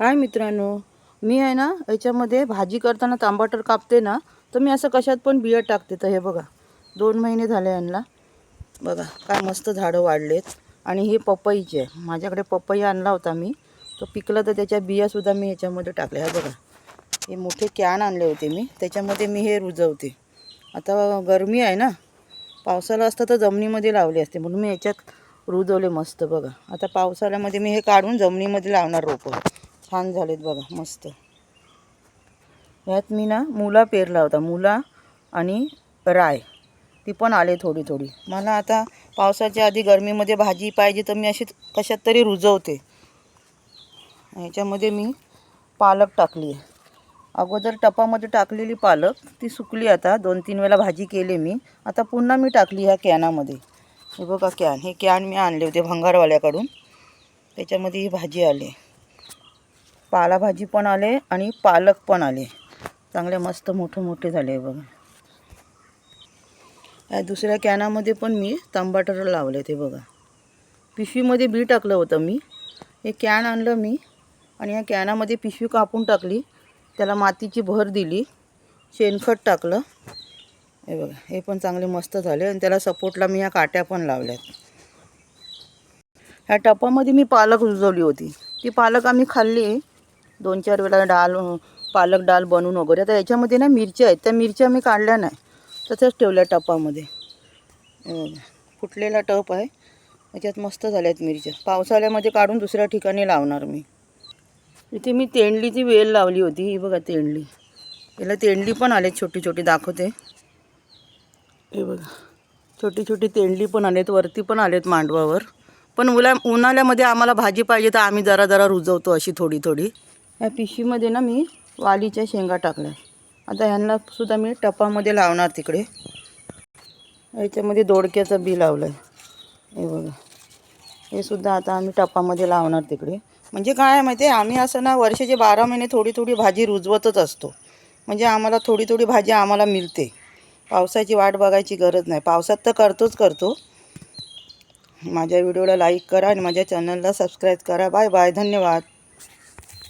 हाय मित्रांनो मी आहे ना याच्यामध्ये भाजी करताना तांबाटर कापते ना तर मी असं कशात पण बिया टाकते. तर हे बघा दोन महिने झाले यांना. बघा काय मस्त झाडं वाढलेत. आणि हे पपईचे आहे. माझ्याकडे पपई आणला होता मी. तो पिकला तर त्याच्या बियासुद्धा मी ह्याच्यामध्ये टाकल्या. ह्या बघा हे मोठे कॅन आणले होते मी. त्याच्यामध्ये मी हे रुजवते. आता गरमी आहे ना पावसाला असतं तर जमिनीमध्ये लावले असते. म्हणून मी याच्यात रुजवले मस्त. बघा आता पावसाळ्यामध्ये मी हे काढून जमिनीमध्ये लावणार रोपं. छान झालेत बघा मस्त. ह्यात मी ना मुला पेरला होता मुला आणि राय. ती पण आले थोडी थोडी. मला आता पावसाच्या आधी गरमीमध्ये भाजी पाहिजे तर मी अशी कशात तरी रुजवते. ह्याच्यामध्ये मी पालक टाकली आहे. अगोदर टपामध्ये टाकलेली पालक ती सुकली आता दोन तीन वेळा भाजी केली मी. आता पुन्हा मी टाकली ह्या कॅनामध्ये. हे बघा कॅन हे कॅन मी आणले होते भंगारवाल्याकडून. त्याच्यामध्ये ही भाजी आली पालाभाजी पण आले आणि पालक पण आले. चांगले मस्त मोठे मोठे झाले बघा. या दुसऱ्या कॅनामध्ये पण मी तंबाटर लावले ते बघा. पिशवीमध्ये बी टाकलं होतं मी. हे कॅन आणलं मी आणि या कॅनामध्ये पिशवी कापून टाकली. त्याला मातीची भर दिली. शेणखत टाकलं. हे बघा हे पण चांगले मस्त झाले आणि त्याला सपोर्टला मी ह्या काट्या पण लावल्यात. ह्या टपामध्ये मी पालक रुजवली होती. ती पालक आम्ही खाल्ली. दोन चार वेळा डाळ पालक डाळ बनवून वगैरे. आता याच्यामध्ये ना मिरच्या आहेत. त्या मिरच्या मी काढल्या नाही. तसंच ठेवल्या टपामध्ये. फुटलेला टप आहे. याच्यात मस्त झाल्या आहेत मिरच्या. पावसाळ्यामध्ये काढून दुसऱ्या ठिकाणी लावणार मी. इथे मी तेंडलीची वेल लावली होती. ही बघा तेंडली. याला तेंडली पण आले छोटी छोटी. दाखवते. हे बघा. छोटी छोटी तेंडली पण आलेत. वरती पण आलेत मांडवावर. पण उला उन्हाळ्यामध्ये आम्हाला भाजी पाहिजे तर आम्ही जरा जरा रुजवतो अशी थोडी थोडी. या पिशवीमध्ये ना मी वालीच्या शेंगा टाकल्या. आता ह्यांना सुद्धा मी टपामध्ये लावणार तिकडे. याच्यामध्ये दोडक्याचं बी लावलं आहे हे बघा. हे सुद्धा आता आम्ही टपामध्ये लावणार तिकडे. म्हणजे काय आहे माहिती आहे? आम्ही असं ना वर्षाचे बारा महिने थोडी थोडी भाजी रुजवतच असतो. म्हणजे आम्हाला थोडी थोडी भाजी आम्हाला मिळते. पावसाची वाट बघायची गरज नाही. पावसात तर करतोच करतो. माझ्या व्हिडिओला लाईक करा आणि माझ्या चॅनलला सबस्क्राईब करा. Bye bye. धन्यवाद.